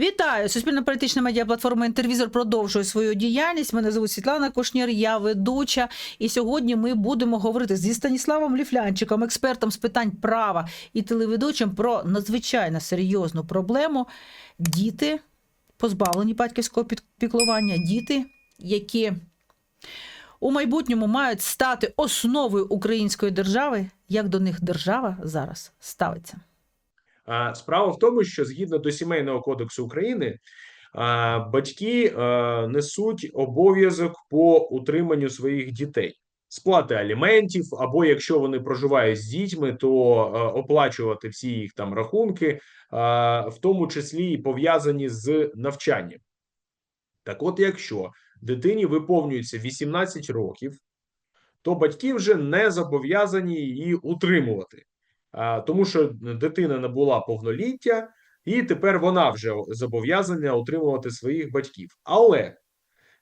Вітаю! Суспільна політична медіаплатформа Інтервізор продовжує свою діяльність. Мене звуть Світлана Кушнір, я ведуча. І сьогодні ми будемо говорити зі Станіславом Ліфлянчиком, експертом з питань права і телеведучим про надзвичайно серйозну проблему. Діти позбавлені батьківського піклування, діти, які у майбутньому мають стати основою української держави. Як до них держава зараз ставиться? Справа в тому, що згідно до сімейного кодексу України, батьки несуть обов'язок по утриманню своїх дітей, сплати аліментів, або якщо вони проживають з дітьми, то оплачувати всі їх там рахунки, в тому числі і пов'язані з навчанням. Так, от, якщо дитині виповнюється 18 років, то батьки вже не зобов'язані її утримувати. Тому що дитина набула повноліття, і тепер вона вже зобов'язана утримувати своїх батьків. Але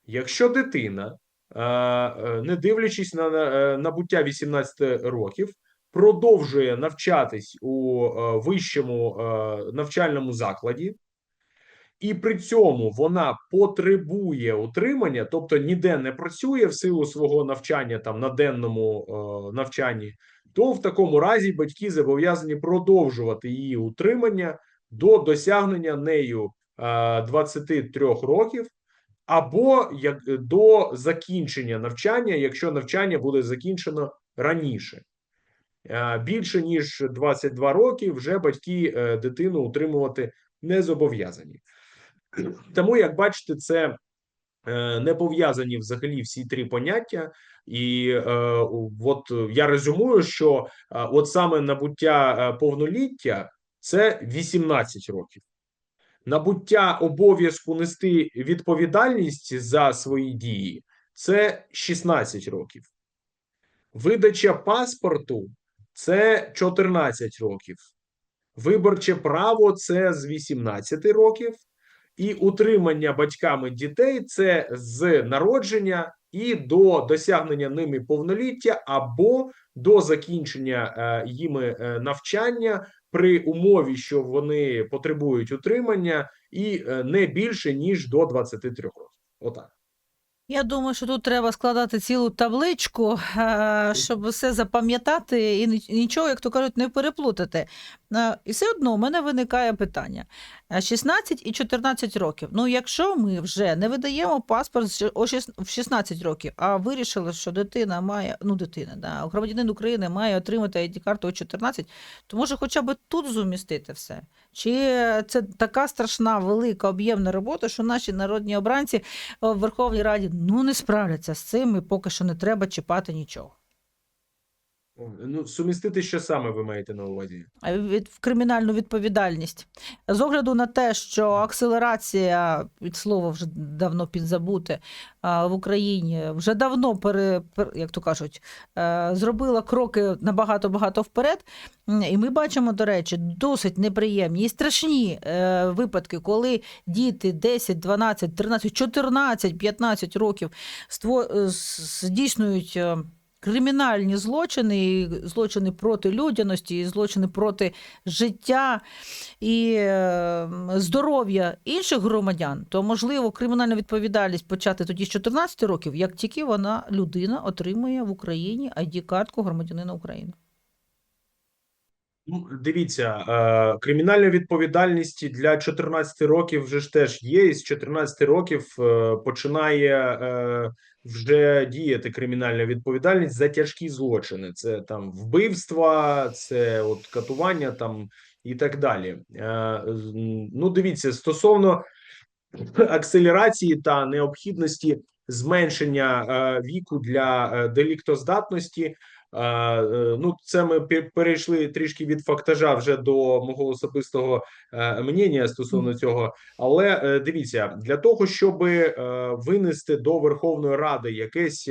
якщо дитина, е, не дивлячись на е, набуття 18 років, продовжує навчатись у е, вищому навчальному закладі, і при цьому вона потребує утримання, тобто ніде не працює в силу свого навчання там на денному е, навчанні, то в такому разі батьки зобов'язані продовжувати її утримання до досягнення нею е, 23 років, або як до закінчення навчання, якщо навчання буде закінчено раніше. Е, Більше ніж 22 роки вже батьки е, дитину утримувати не зобов'язані. Тому, як бачите, це е, не пов'язані взагалі всі три поняття, і е, от я резюмую, що е, от саме набуття е, повноліття це 18 років. Набуття обов'язку нести відповідальність за свої дії це 16 років. Видача паспорту це 14 років. Виборче право це з 18 років, і утримання батьками дітей це з народження і до досягнення ними повноліття або до закінчення е, їми е, навчання при умові, що вони потребують утримання, і е, не більше ніж до 23 років. Отак. Я думаю, що тут треба складати цілу табличку, е, щоб все запам'ятати і нічого, як то кажуть, не переплутати. Е, І все одно у мене виникає питання: Е, 16 і 14 років. Ну, якщо ми вже не видаємо паспорт о в 16 років, а вирішили, що дитина має, ну дитина, да, громадянин України має отримати ID-карту у 14, то може хоча б тут зумістити все. Чи це така страшна, велика, об'ємна робота, що наші народні обранці в Верховній Раді ну не справляться з цим, і поки що не треба чіпати нічого. Ну, сумістити, що саме ви маєте на увазі? Від в кримінальну відповідальність з огляду на те, що акселерація від слова вже давно підзабуте в Україні вже давно пере, як то кажуть, е, зробила кроки набагато багато вперед. І ми бачимо, до речі, досить неприємні і страшні е, випадки, коли діти 10, 12, 13, 14, 15 років е, здійснюють. Кримінальні злочини, і злочини проти людяності, і злочини проти життя і е, здоров'я інших громадян, то можливо кримінальну відповідальність почати тоді з 14 років, як тільки вона людина отримує в Україні ID-картку громадянина України. Ну, дивіться, е, кримінальна відповідальність для 14 років вже ж теж є, і з 14 років е, починає е, вже діяти кримінальна відповідальність за тяжкі злочини. Це там вбивства, це от катування там і так далі. Ну, дивіться, стосовно акселерації та необхідності зменшення віку для е, деліктоздатності. Е, ну, це ми пе- перейшли трішки від фактажа вже до мого особистого е, мнення стосовно цього. Але е, дивіться, для того, щоб винести до Верховної Ради якесь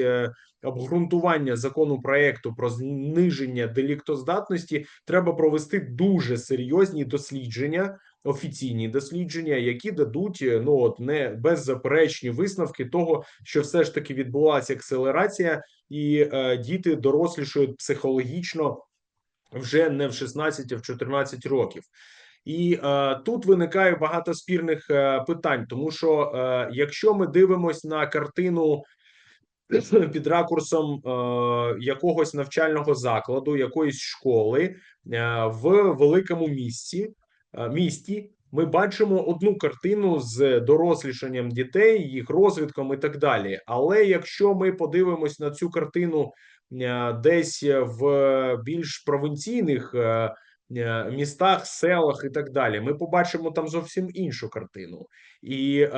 обґрунтування закону проекту про зниження деліктоздатності, треба провести дуже серйозні дослідження офіційні дослідження, які дадуть е, ну от не беззаперечні висновки того, що все ж таки відбулася акселерація, і е, діти дорослішають психологічно вже не в 16, а в 14 років. І е, тут виникає багато спірних е, питань, тому що е, якщо ми дивимося на картину під ракурсом е, якогось навчального закладу, якоїсь школи е, в великому місті, е, місті, ми бачимо одну картину з дорослішанням дітей, їх розвитком і так далі. Але якщо ми подивимось на цю картину е, десь в більш провінційних е, е, містах, селах і так далі, ми побачимо там зовсім іншу картину. І е,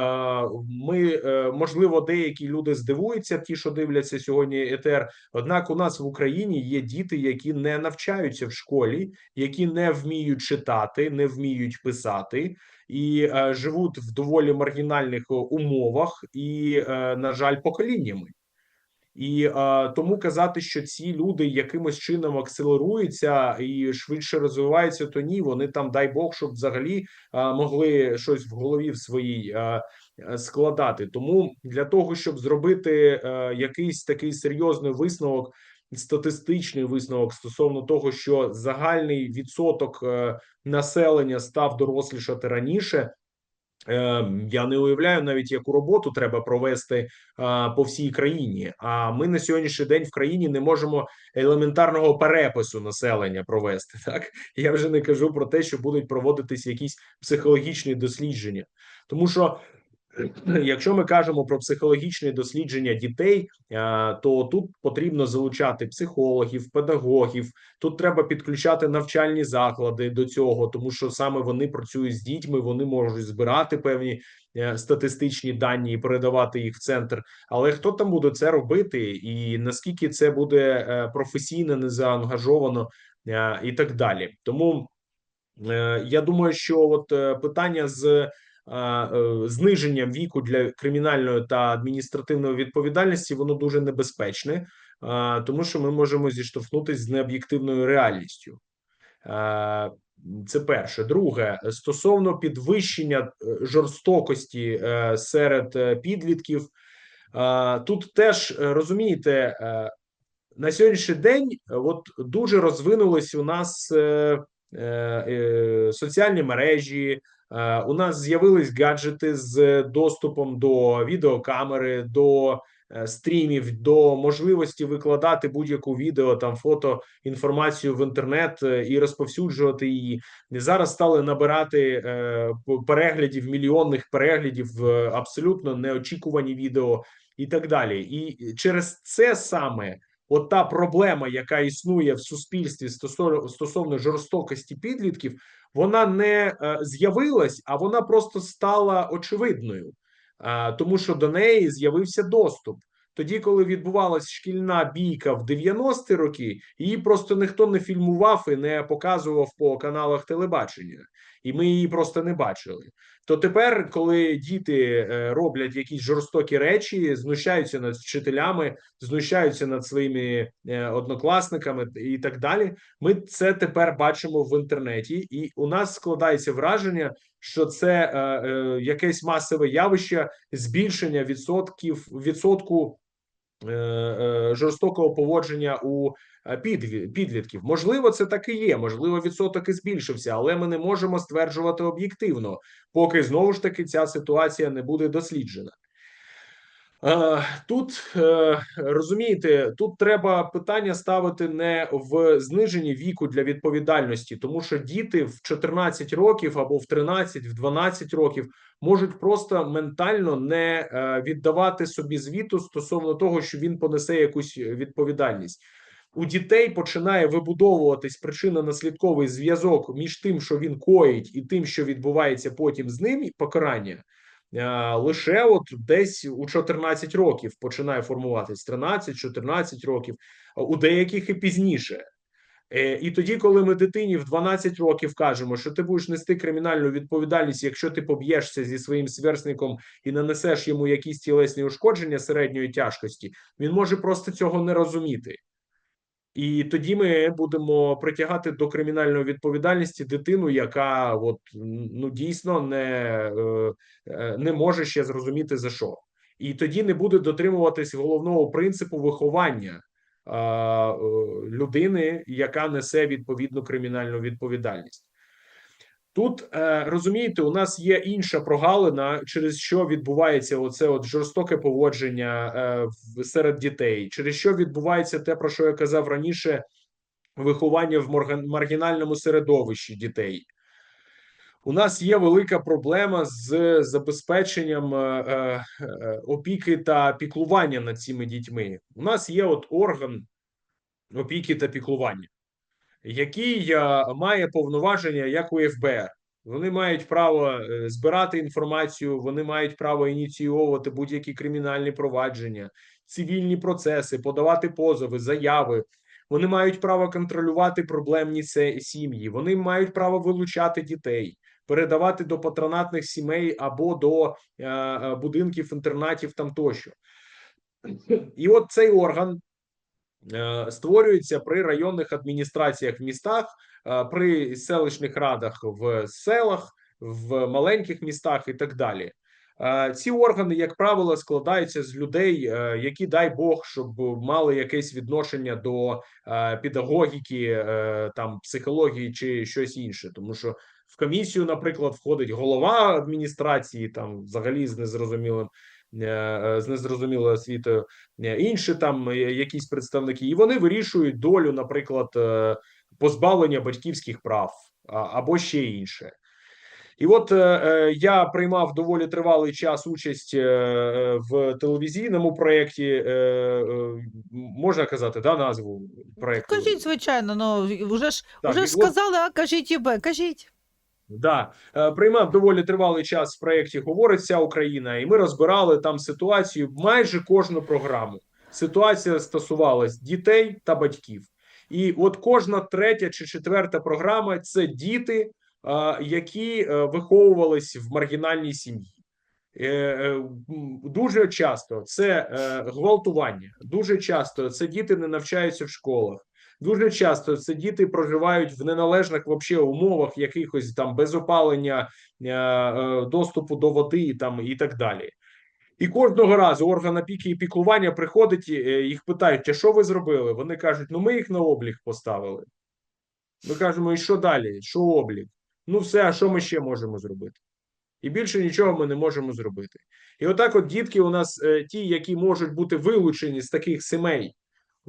ми е, можливо деякі люди здивуються, ті, що дивляться сьогодні етер. Однак, у нас в Україні є діти, які не навчаються в школі, які не вміють читати, не вміють писати. І е, живуть в доволі маргінальних е, умовах, і, е, на жаль, поколіннями. І е, тому казати, що ці люди якимось чином акселеруються і швидше розвиваються, то ні, вони там, дай Бог, щоб взагалі е, могли щось в голові в своїй е, складати. Тому для того, щоб зробити е, якийсь такий серйозний висновок, статистичний висновок стосовно того, що загальний відсоток е, населення став дорослішати раніше. Е, Я не уявляю навіть яку роботу треба провести по всій країні. А ми на сьогоднішній день в країні не можемо елементарного перепису населення провести. Так я вже не кажу про те, що будуть проводитись якісь психологічні дослідження, тому що. Якщо ми кажемо про психологічні дослідження дітей, то тут потрібно залучати психологів, педагогів. Тут треба підключати навчальні заклади до цього, тому що саме вони працюють з дітьми, вони можуть збирати певні е, статистичні дані і передавати їх в центр. Але хто там буде це робити, і наскільки це буде е, професійно, незаангажовано е, і так далі. Тому е, я думаю, що от е, питання з е, зниженням віку для кримінальної та адміністративної відповідальності воно дуже небезпечне, тому що ми можемо зіштовхнутися з необ'єктивною реальністю. Це перше. Друге, стосовно підвищення е, жорстокості е, серед е, підлітків, тут теж е, розумієте, е, на сьогоднішній день е, от дуже розвинулись у нас е, е, е, соціальні мережі. Е, У нас з'явились гаджети з доступом до відеокамери, до е, стрімів, до можливості викладати будь-яку відео, там фото, інформацію в інтернет е, і розповсюджувати її. І зараз стали набирати е, переглядів, мільйонних переглядів, е, абсолютно неочікувані відео і так далі. І через це саме. От та проблема, яка існує в суспільстві стосовно жорстокості підлітків, вона не е, з'явилась, а вона просто стала очевидною, Е, тому що до неї з'явився доступ. Тоді, коли відбувалась шкільна бійка в 90-ті роки, її просто ніхто не фільмував і не показував по каналах телебачення, і ми її просто не бачили. То тепер, коли діти е, роблять якісь жорстокі речі, знущаються над вчителями, знущаються над своїми е, однокласниками і так далі, ми це тепер бачимо в інтернеті, і у нас складається враження, що це е, якесь масове явище збільшення відсотків відсотку жорстокого поводження у підлітків. Можливо, це так і є. Можливо, відсоток і збільшився, але ми не можемо стверджувати об'єктивно, поки знову ж таки ця ситуація не буде досліджена. Е, Тут е, розумієте, тут треба питання ставити не в зниженні віку для відповідальності, тому що діти в 14 років або в 13, в 12 років можуть просто ментально не е, віддавати собі звіту стосовно того, що він понесе якусь відповідальність. У дітей починає вибудовуватись причинно-наслідковий зв'язок між тим, що він коїть, і тим, що відбувається потім з ним, покарання. Е, лише от десь у 14 років починає формуватись 13-14 років, у деяких і пізніше. Е, І тоді, коли ми дитині в 12 років кажемо, що ти будеш нести кримінальну відповідальність, якщо ти поб'єшся зі своїм сверстником і нанесеш йому якісь тілесні ушкодження середньої тяжкості, він може просто цього не розуміти. І тоді ми будемо притягати до кримінальної відповідальності дитину, яка от ну дійсно не, е, е, не може ще зрозуміти за що, і тоді не буде дотримуватись головного принципу виховання е, людини, яка несе відповідну кримінальну відповідальність. Тут е, розумієте, у нас є інша прогалина, через що відбувається оце от жорстоке поводження е, серед дітей, через що відбувається те, про що я казав раніше, виховання в маргінальному середовищі дітей. У нас є велика проблема з забезпеченням е, опіки та піклування над цими дітьми. У нас є от орган опіки та піклування, який е, має повноваження як у ФБР. Вони мають право е, збирати інформацію, вони мають право ініціювати будь-які кримінальні провадження, цивільні процеси, подавати позови, заяви. Вони мають право контролювати проблемні сім'ї. Вони мають право вилучати дітей, передавати до патронатних сімей або до е, будинків, інтернатів там тощо. І от цей орган створюється при районних адміністраціях в містах, е, при селищних радах в селах, в маленьких містах і так далі. Е, Ці органи, як правило, складаються з людей, е, які дай Бог, щоб мали якесь відношення до е, педагогіки, е, там психології чи щось інше, тому що в комісію, наприклад, входить голова адміністрації, там взагалі з незрозумілим е, е, з незрозумілою освітою, е, інші там е, якісь представники, і вони вирішують долю, наприклад, е, позбавлення батьківських прав або ще інше. І от е, е, я приймав доволі тривалий час участь е, е, в телевізійному проєкті. Е, е, можна казати, да, назву проєкту? Кажіть, звичайно, ну вже ж Так, вже і ж от- сказали, а кажіть ібе, кажіть. Да, Е, приймав доволі тривалий час в проєкті Говорить вся Україна, і ми розбирали там ситуацію майже кожну програму. Ситуація стосувалась дітей та батьків. І от кожна третя чи четверта програма це діти, е, які е, виховувались в маргінальній сім'ї. Дуже часто це гвалтування, дуже часто це діти не навчаються в школах. Дуже часто це діти проживають в неналежних вообще умовах, якихось там без опалення, е, е, доступу до води там і так далі. І кожного разу орган опіки і піклування приходить, е, їх питають, а що ви зробили? Вони кажуть, ну ми їх на облік поставили. Ми кажемо, і що далі? Що облік? Ну все, а що ми ще можемо зробити? І більше нічого ми не можемо зробити. І отак, от дітки, у нас ті, які можуть бути вилучені з таких сімей,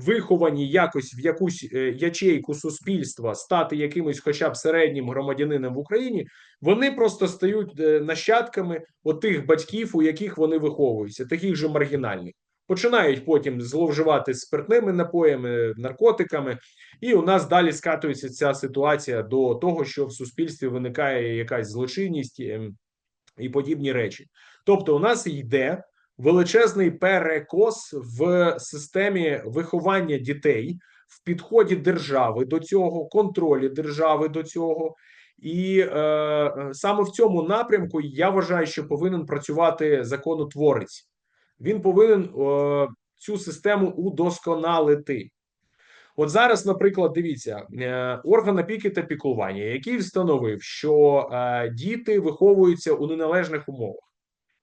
виховані якось в якусь е, ячейку суспільства, стати якимось, хоча б середнім громадянином в Україні, вони просто стають е, нащадками отих батьків, у яких вони виховуються, таких же маргінальних. Починають потім зловживати спиртними напоями, наркотиками, і у нас далі скатується ця ситуація до того, що в суспільстві виникає якась злочинність ем, і подібні речі. Тобто, у нас йде величезний перекос в системі виховання дітей, в підході держави до цього, контролі держави до цього. І е, е, саме в цьому напрямку я вважаю, що повинен працювати законотворець. Він повинен е, цю систему удосконалити. От зараз, наприклад, дивіться, е, орган опіки та піклування, який встановив, що е, діти виховуються у неналежних умовах.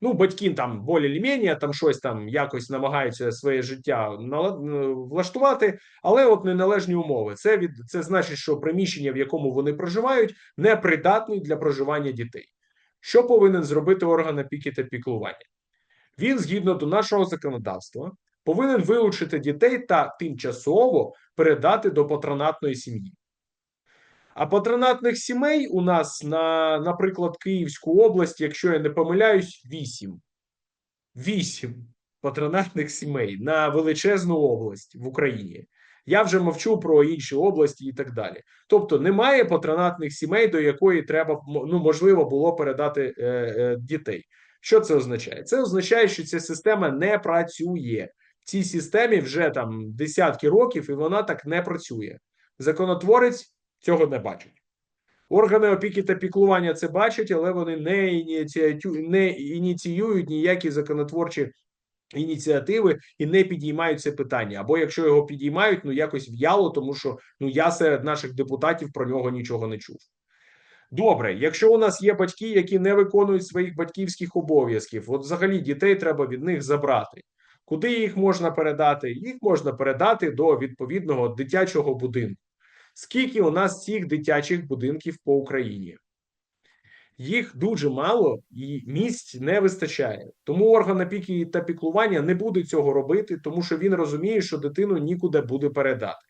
Ну, батьки там болі-лімені, там щось там якось намагаються своє життя е, влаштувати, але от неналежні умови. Це від це значить, що приміщення, в якому вони проживають, непридатний для проживання дітей. Що повинен зробити орган опіки та піклування? Він, згідно до нашого законодавства, повинен вилучити дітей та тимчасово передати до патронатної сім'ї. А патронатних сімей у нас на, наприклад, Київську область, якщо я не помиляюсь, вісім. Вісім патронатних сімей на величезну область в Україні. Я вже мовчу про інші області і так далі. Тобто немає патронатних сімей, до якої треба ну, можливо було передати е, е, дітей. Що це означає? Це означає, що ця система не працює. В цій системі вже там десятки років, і вона так не працює. Законотворець цього не бачить. Органи опіки та піклування це бачать, але вони не, ініціатю... не ініціюють ніякі законотворчі ініціативи і не підіймають це питання. Або якщо його підіймають, ну якось в'яло, тому що ну я серед наших депутатів про нього нічого не чув. Добре, якщо у нас є батьки, які не виконують своїх батьківських обов'язків, от взагалі дітей треба від них забрати. Куди їх можна передати? Їх можна передати до відповідного дитячого будинку. Скільки у нас цих дитячих будинків по Україні? Їх дуже мало і місць не вистачає. Тому орган опіки та піклування не буде цього робити, тому що він розуміє, що дитину нікуди буде передати.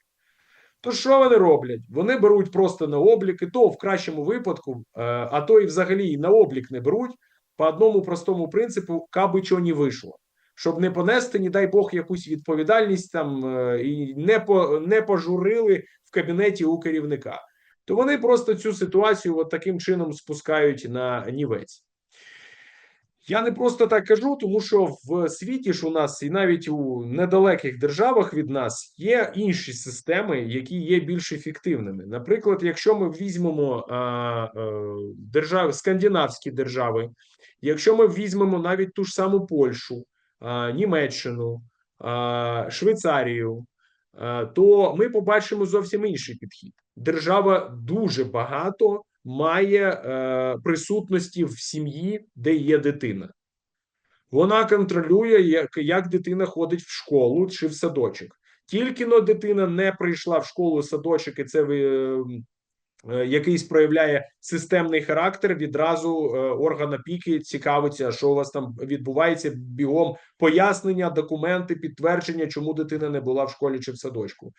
То що вони роблять? Вони беруть просто на облік, і то в кращому випадку, е, а то і взагалі і на облік не беруть по одному простому принципу, каби чого не вийшло. Щоб не понести, не дай Бог, якусь відповідальність там е, і не по не пожурили в кабінеті у керівника. То вони просто цю ситуацію от таким чином спускають на нівець. Я не просто так кажу, тому що в світі ж у нас і навіть у недалеких державах від нас є інші системи, які є більш ефективними. Наприклад, якщо ми візьмемо а, держави, скандинавські держави, якщо ми візьмемо навіть ту ж саму Польщу, Німеччину, Швейцарію, то ми побачимо зовсім інший підхід. Держава дуже багато має е, присутності в сім'ї, де є дитина. Вона контролює, як, як дитина ходить в школу чи в садочок. Тільки но дитина не прийшла в школу, садочок, і це якийсь проявляє системний характер. Відразу е, орган опіки цікавиться, що у вас там відбувається бігом пояснення, документи, підтвердження, чому дитина не була в школі чи в садочку.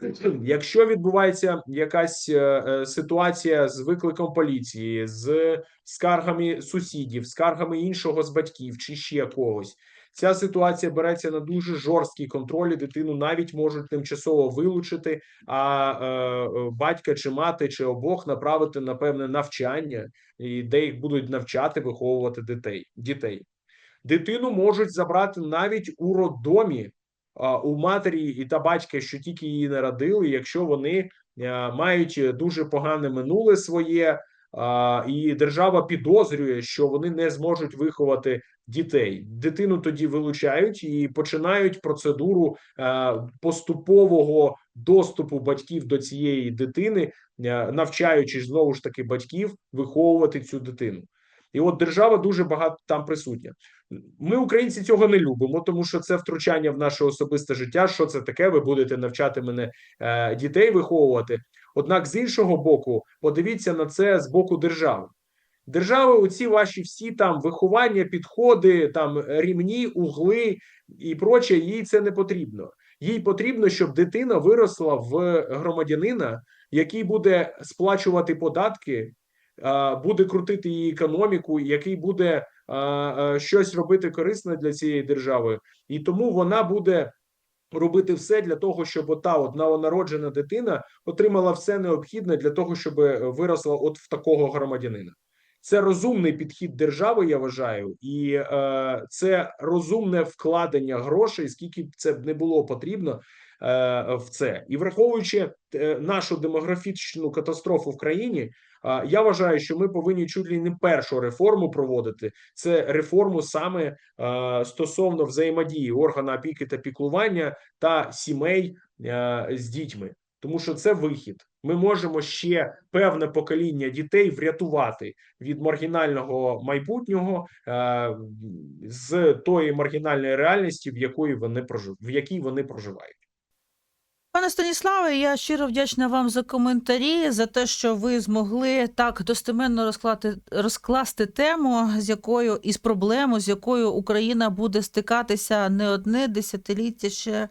Якщо відбувається якась е, е, ситуація з викликом поліції, з скаргами сусідів, скаргами іншого з батьків чи ще когось, ця ситуація береться на дуже жорсткий контроль. і Дитину навіть можуть тимчасово вилучити, а е, е, батька чи мати чи обох направити на певне навчання, і де їх будуть навчати виховувати дітей. дітей. Дитину можуть забрати навіть у роддомі а, у матері і та батька, що тільки її народили, якщо вони а, мають дуже погане минуле своє, і держава підозрює, що вони не зможуть виховати дітей. Дитину тоді вилучають і починають процедуру поступового доступу батьків до цієї дитини, навчаючи знову ж таки батьків виховувати цю дитину. І от держава дуже багато там присутня. Ми, українці, цього не любимо, тому що це втручання в наше особисте життя. Що це таке? Ви будете навчати мене е, дітей виховувати. Однак, з іншого боку, подивіться на це з боку держави. Держави, оці ваші всі там виховання, підходи, там рівні, угли і проче, їй це не потрібно. Їй потрібно, щоб дитина виросла в громадянина, який буде сплачувати податки, буде крутити її економіку, який буде щось робити корисне для цієї держави, і тому вона буде робити все для того, щоб ота от новонароджена дитина отримала все необхідне для того, щоб виросла от в такого громадянина. Це розумний підхід держави, я вважаю, і е, це розумне вкладення грошей, скільки б це б не було потрібно е, в це, і враховуючи е, нашу демографічну катастрофу в країні, Я вважаю, що ми повинні чуть ли не першу реформу проводити. Це реформу саме стосовно взаємодії органу опіки та піклування та сімей з дітьми, тому що це вихід. Ми можемо ще певне покоління дітей врятувати від маргінального майбутнього з тої маргінальної реальності, в якої вони прожив... в якій вони проживають. Пане Станіславе, я щиро вдячна вам за коментарі, за те, що ви змогли так достеменно розкласти, розкласти тему, з якою із проблему, з якою Україна буде стикатися не одне десятиліття ще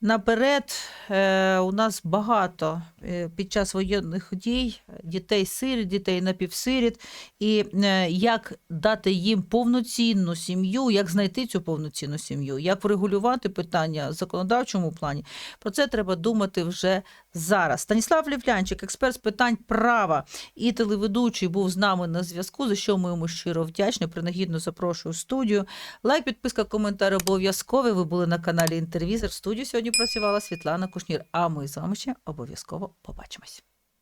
наперед. Е, у нас багато е, під час воєнних дій дітей сиріт, дітей напівсиріт, і е, як дати їм повноцінну сім'ю, як знайти цю повноцінну сім'ю, як врегулювати питання в законодавчому плані. Про це треба думати вже зараз. Станіслав Лівлянчик, експерт з питань права і телеведучий, був з нами на зв'язку, за що ми йому щиро вдячні. Принагідно запрошую в студію. Лайк, підписка, коментар обов'язкові. Ви були на каналі Інтервізор. В студії сьогодні працювала Світлана Кушнір. А ми з вами ще обов'язково побачимось.